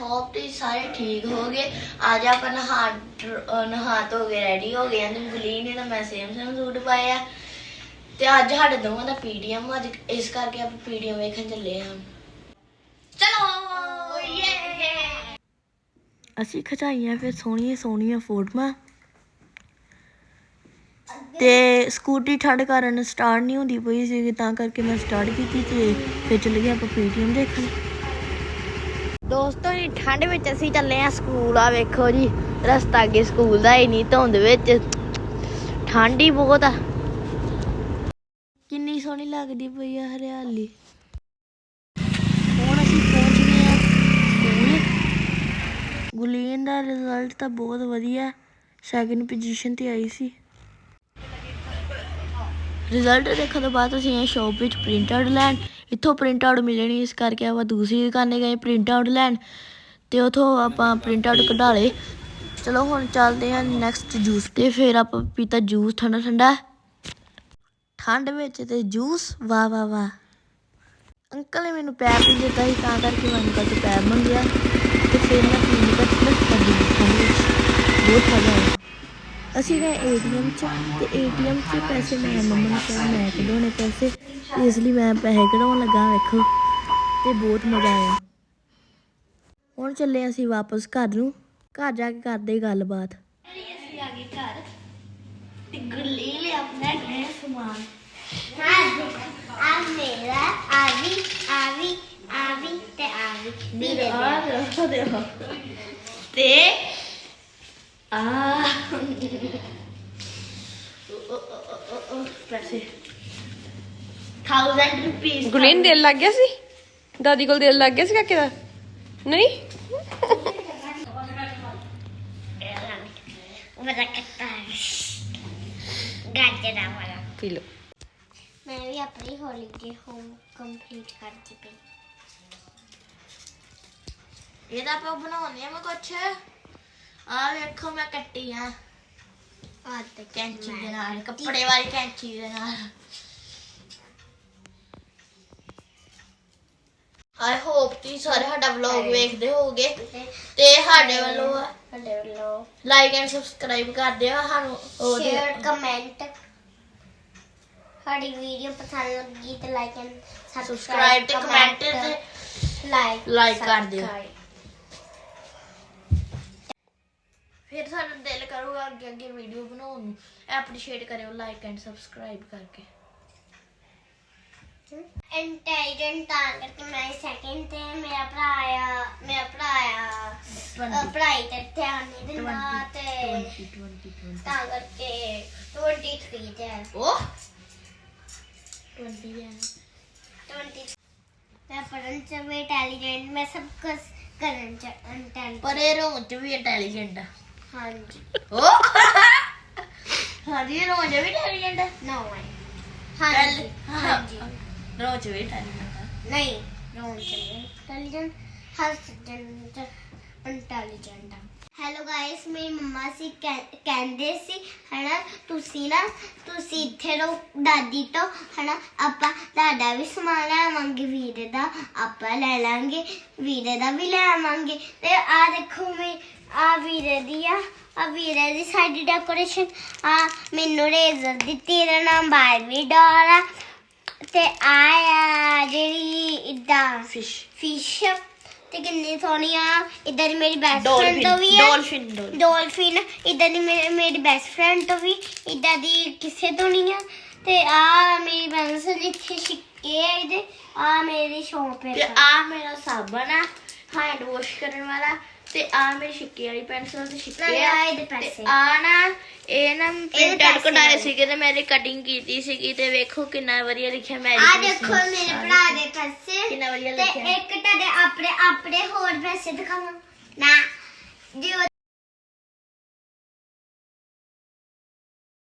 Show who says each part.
Speaker 1: Hop ਤੁਸੀਂ ਸਾਰੇ ਠੀਕ ਹੋਗੇ ਅੱਜ ਆਪਾਂ ਨਹਾ ਨਹਾ ਧੋ ਕੇ ਰੈਡੀ ਹੋ ਗਏ। ਆਂ ਤੇ ਨੇ ਤਾਂ ਮੈਂ ਸੇਮ ਸੇਮ ਸੂਟ ਪਾਇਆ। ਤੇ ਅੱਜ ਸਾਡੇ ਦੋਵਾਂ ਦਾ ਪੀਡੀਐਮ ਅੱਜ ਇਸ ਕਰਕੇ ਆਪਾਂ ਪੀਡੀਐਮ ਵੇਖਣ ਚੱਲੇ ਯੇ ਅਸੀਂ ਖਚਾਈਆਂ ਫਿਰ ਸੋਹਣੀਆਂ ਸੋਹਣੀਆਂ ਫੋਟੋਆਂ। ਤੇ ਸਕੂਟੀ ਠੰਡ ਕਾਰਨ ਸਟਾਰਟ ਨਹੀਂ ਹੁੰਦੀ ਪਈ ਸੀ ਤਾਂ ਕਰਕੇ ਮੈਂ ਸਟਾਰਟ ਕੀਤੀ ਤੇ ਫਿਰ ਚੱਲ ਗਏ ਆਪਾਂ ਪੀਟੀਐਮ ਦੇਖਣ। ਦੋਸਤੋ ਜੀ ਠੰਡ ਵਿੱਚ ਅਸੀਂ ਚੱਲੇ ਆ ਸਕੂਲ। ਆ ਵੇਖੋ ਜੀ, ਰਸਤਾ ਅੱਗੇ ਸਕੂਲ ਦਾ ਹੀ ਨਹੀਂ, ਧੁੰਦ ਵਿੱਚ। ਠੰਡ ਹੀ ਬਹੁਤ ਆ। ਕਿੰਨੀ ਸੋਹਣੀ ਲੱਗਦੀ ਪਈ ਆ ਹਰਿਆਲੀ। ਹੁਣ ਅਸੀਂ ਪਹੁੰਚ ਗਏ ਆ ਸਕੂਲ। ਗੁਲੀਨ ਦਾ ਰਿਜ਼ਲਟ ਤਾਂ ਬਹੁਤ ਵਧੀਆ। ਸੈਕਿੰਡ ਪੋਜੀਸ਼ਨ ਤੇ ਆਈ ਸੀ। ਰਿਜ਼ਲਟ ਦੇਖਣ ਤੋਂ ਬਾਅਦ ਅਸੀਂ ਇਹ ਸ਼ਾਪ ਵਿੱਚ ਪ੍ਰਿੰਟ ਆਊਟ ਲੈਣ। ਇੱਥੋਂ ਪ੍ਰਿੰਟ ਆਊਟ ਮਿਲੇ ਨਹੀਂ ਇਸ ਕਰਕੇ ਆਪਾਂ ਦੂਸਰੀ ਦੁਕਾਨੇ ਗਏ ਪ੍ਰਿੰਟ ਆਊਟ ਲੈਣ ਤੇ ਉਥੋਂ ਆਪਾਂ ਪ੍ਰਿੰਟ ਆਊਟ ਕਢਾ ਲਏ। ਚਲੋ ਹੁਣ ਚੱਲਦੇ ਹਾਂ ਨੈਕਸਟ ਜੂਸ ਤੇ, ਫਿਰ ਆਪਾਂ ਪੀਤਾ ਜੂਸ ਠੰਡਾ ਠੰਡਾ। ਠੰਡ ਵਿੱਚ ਤੇ ਜੂਸ ਵਾਹ ਵਾਹ ਵਾਹ। ਅੰਕਲ ਨੇ ਮੈਨੂੰ ਪੈਪ ਵੀ ਦਿੱਤਾ ਸੀ, ਤਾਂ ਕਰਕੇ ਮੈਂ ਅੰਕਲ ਤੋਂ ਪੈਪ ਮੰਗਿਆ। ਤੇ ਫਿਰ ਮੈਂ ਪੀਣ ਦਾ ਠੰਡ ਠੰਡ ਬਹੁਤ ਮਜ਼ਾ ਆਇਆ। ਅਸੀਂ ਗਏ ਏਟੀਐਮ 'ਚ ਤੇ ਏਟੀਐਮ 'ਚ ਪੈਸੇ ਮੈਂ ਮੰਮਾ ਨੂੰ ਕਿਹਾ ਮੈਂ ਕਢਾਉਣੇ ਪੈਸੇ? ਇਸ ਲਈ ਮੈਂ ਪੈਸੇ ਕਢਾਉਣ ਲੱਗਾ ਵੇਖੋ। ਤੇ ਬਹੁਤ ਮਜ਼ਾ ਆਇਆ। ਹੁਣ ਚੱਲੇ ਅਸੀਂ ਵਾਪਸ ਘਰ ਨੂੰ। ਘਰ ਜਾ ਕੇ ਕਰਦੇ ਗੱਲਬਾਤ। ਅਸੀਂ ਆ ਗਏ ਘਰ। ਤੇ ਗੁੱਲੀ ਲੈ ਆਪਣਾ ਨਵਾਂ ਸਮਾਨ।
Speaker 2: ਆ ਮੇਰਾ ਆਵੀ ਆਵੀ ਆਵੀ ਤੇ ਆਵੀ ਵੀਰੇ
Speaker 1: ਆ ਦੇਖੋ ਦੇਖੋ ਤੇ ਆ ਪੈਸੇ। 1000 ਰੁਪੀਸ
Speaker 3: ਗੁਲੀਨ ਦਿਲ ਲੱਗ ਗਿਆ ਸੀ? ਦਾਦੀ ਕੋਲ ਦਿਲ ਲੱਗ ਗਿਆ ਸੀ ਕਾਕੇ ਦਾ? ਨਹੀਂ?
Speaker 2: ਮੇਰਾ ਕੱਟਾ ਗਾਜਰਾ ਵਾਲਾ
Speaker 3: ਪੀ ਲਓ।
Speaker 2: ਮੈਂ ਵੀ ਆਪਣੀ ਹੌਲੀਡੇ ਹੋਮ ਕੰਪਲੀਟ ਕਰਦੀ ਪਈ।
Speaker 1: ਇਹਦਾ ਆਪਾਂ ਬਣਾਉਂਦੇ ਆ ਮੈਂ ਕੁਛ। ਆ ਵੇਖੋ ਮੈਂ ਕੱਟੀ ਆ।
Speaker 2: ਤੇ
Speaker 1: ਕੈਂਚੀ ਦੇ ਨਾਲ ਕੱਪੜੇ ਵਾਲੀ ਕੈਂਚੀ ਦੇ ਨਾਲ। ਆਈ ਹੋਪ ਤੁਸੀਂ ਸਾਰੇ ਸਾਡਾ ਵਲੌਗ ਵੇਖਦੇ ਹੋਗੇ ਤੇ ਸਾਡੇ ਵੱਲੋਂ
Speaker 2: ਸਾਡੇ ਵੱਲੋਂ
Speaker 1: ਲਾਈਕ ਐਂਡ ਸਬਸਕ੍ਰਾਈਬ ਕਰ ਦਿਓ ਸਾਨੂੰ ਉਹਦੇ-
Speaker 2: ਸ਼ੇਅਰ ਕਮੈਂਟ ਸਾਡੀ ਵੀਡੀਓ ਪਸੰਦ ਲੱਗੀ ਤੇ ਲਾਈਕ ਐਂਡ
Speaker 1: ਸਬਸਕ੍ਰਾਈਬ ਤੇ ਕਮੈਂਟ ਤੇ
Speaker 2: ਲਾਈਕ
Speaker 1: like ਕਰ ਦਿਓ। ਫਿਰ ਸਾਡਾ ਦਿਲ ਕਰੂਗਾ ਅੱਗੇ ਅੱਗੇ ਵੀਡੀਓ ਬਣਾਉਣ ਨੂੰ। ਐਪਰੀਸ਼ੀਏਟ ਕਰਿਓ ਲਾਈਕ ਐਂਡ ਸਬਸਕ੍ਰਾਈਬ ਕਰਕੇ।
Speaker 2: ਇੰਟੈਲੀਜੈਂਟ ਤਾਂ ਕਰਕੇ ਮੈਂ ਸੈਕਿੰਡ ਤੇ ਮੇਰਾ ਭਰਾ ਆਇਆ ਮੇਰਾ ਭਰਾ ਆਇਆ ਅਹ ਪੜ੍ਹਾਈ ਤੇ ਧਿਆਨ ਨਹੀਂ ਦਿੰਦਾ ਤੇ
Speaker 1: 20 20 20
Speaker 2: ਤਾਂ ਕਰਕੇ 23 ਤੇ।
Speaker 1: ਉਹ 20 ਹੈ
Speaker 2: 20 ਮੈਂ ਪੜ੍ਹਨ ਚ ਵੀ ਇੰਟੈਲੀਜੈਂਟ ਮੈਂ ਸਭ ਕੁਝ ਕਰਨ ਚ ਇੰਟੈਲੀਜੈਂਟ
Speaker 1: ਪਰ ਇਹ ਰੋਂ ਚ ਵੀ ਇੰਟੈਲੀਜੈਂਟ ਆ।
Speaker 2: ਹਾਂਜੀ।
Speaker 1: ਹਾਂਜੀ ਰੋਂ
Speaker 2: ਨੋ ਹਾਂਜੀ ਹਾਂਜੀ।
Speaker 1: ਰੋਂ
Speaker 2: ਨਹੀਂ ਇੰਟੈਲੀਜੈਂਟ ਹਰ ਇੰਟੈਲੀਜੈਂਟ ਹੈਲੋ ਗਾਇਸ ਮੇਰੀ ਮੰਮਾ ਸੀ ਕਹਿ- ਕਹਿੰਦੇ ਸੀ ਹਨਾ ਤੁਸੀਂ ਨਾ ਤੁਸੀਂ ਇੱਥੇ ਰਹੋ ਦਾਦੀ ਤੋਂ ਹਨਾ ਆਪਾਂ ਤੁਹਾਡਾ ਵੀ ਸਮਾਨ ਲੈਵਾਂਗੇ ਵੀਰੇ ਦਾ ਆਪਾਂ ਲੈ ਲਾਂਗੇ ਵੀਰੇ ਦਾ ਵੀ ਲੈ ਆਵਾਂਗੇ ਤੇ ਆ ਦੇਖੋ ਮੈਂ ਆ ਵੀਰੇ ਦੀ ਆ ਆ ਵੀਰੇ ਦੀ ਸਾਡੀ ਡੈਕੋਰੇਸ਼ਨ ਆ ਮੈਨੂੰ ਰੇਜ਼ਰ ਦਿੱਤੀ ਇਹਦਾ ਨਾਮ ਬਾਰਬੀ ਡਾਲ ਆ। ਤੇ ਆ ਆ ਜਿਹੜੀ ਇਦਾਂ
Speaker 1: ਫਿਸ਼
Speaker 2: ਫਿਸ਼ ਤੇ ਕਿੰਨੀ ਸੋਹਣੀ ਆ। ਇਦਾਂ ਦੀ ਮੇਰੀ ਬੈਸਟ ਫਰੈਂਡ ਤੋਂ ਵੀ ਆ।
Speaker 1: ਡੋਲਫਿਨ ਡੋਲਫਿਨ
Speaker 2: ਇਦਾਂ ਦੀ ਮੇਰੀ ਬੈਸਟ ਫਰੈਂਡ ਤੋਂ ਵੀ ਇਦਾਂ ਦੀ ਕਿਸੇ ਤੋਂ ਨਹੀਂ ਆ। ਤੇ ਆ ਮੇਰੀ ਪੈਨਸਲ ਜਿੱਥੇ ਸਿੱਕੇ ਆ ਇਹਦੇ ਆ ਮੇਰੀ ਸ਼ੌਪ
Speaker 1: ਤੇ ਆ ਮੇਰਾ ਸਾਬਣ ਆ ਹੈਂਡ ਵਾਸ਼ ਕਰਨ ਵਾਲਾ। ਤੇ ਆ ਮੇਰੀ ਛਿੱਕੇ ਵਾਲੀ ਪੈਨਸਲ ਤੇ ਛਿੱਕੇ ਆ
Speaker 2: ਇਹਦੇ
Speaker 1: ਤੇ
Speaker 2: ਪੈਸੇ।
Speaker 1: ਆ ਨਾ ਇਹ ਨਾ ਪ੍ਰਿੰਟ
Speaker 2: ਪੈਸੇ
Speaker 1: ਆਊਟ ਕਢਾਏ। ਸੀਗੇ ਤੇ ਮੇਰੇ ਕਟਿੰਗ ਕੀਤੀ ਸੀਗੀ ਤੇ ਵੇਖੋ ਕਿੰਨਾ ਵਧੀਆ ਲਿਖਿਆ ਮੈਰੀ
Speaker 2: ਆ ਦੇਖੋ ਮੇਰੇ ਭਰਾ ਦੇ ਪੈਸੇ।
Speaker 1: ਕਿੰਨਾ ਵਧੀਆ
Speaker 2: ਤੇ
Speaker 1: ਲਿਖਿਆ।
Speaker 2: ਇੱਕ ਤੁਹਾਡੇ ਆਪਣੇ ਆਪਣੇ ਹੋਰ ਪੈਸੇ ਦਿਖਾਵਾਂ। ਨਾ ਜੀ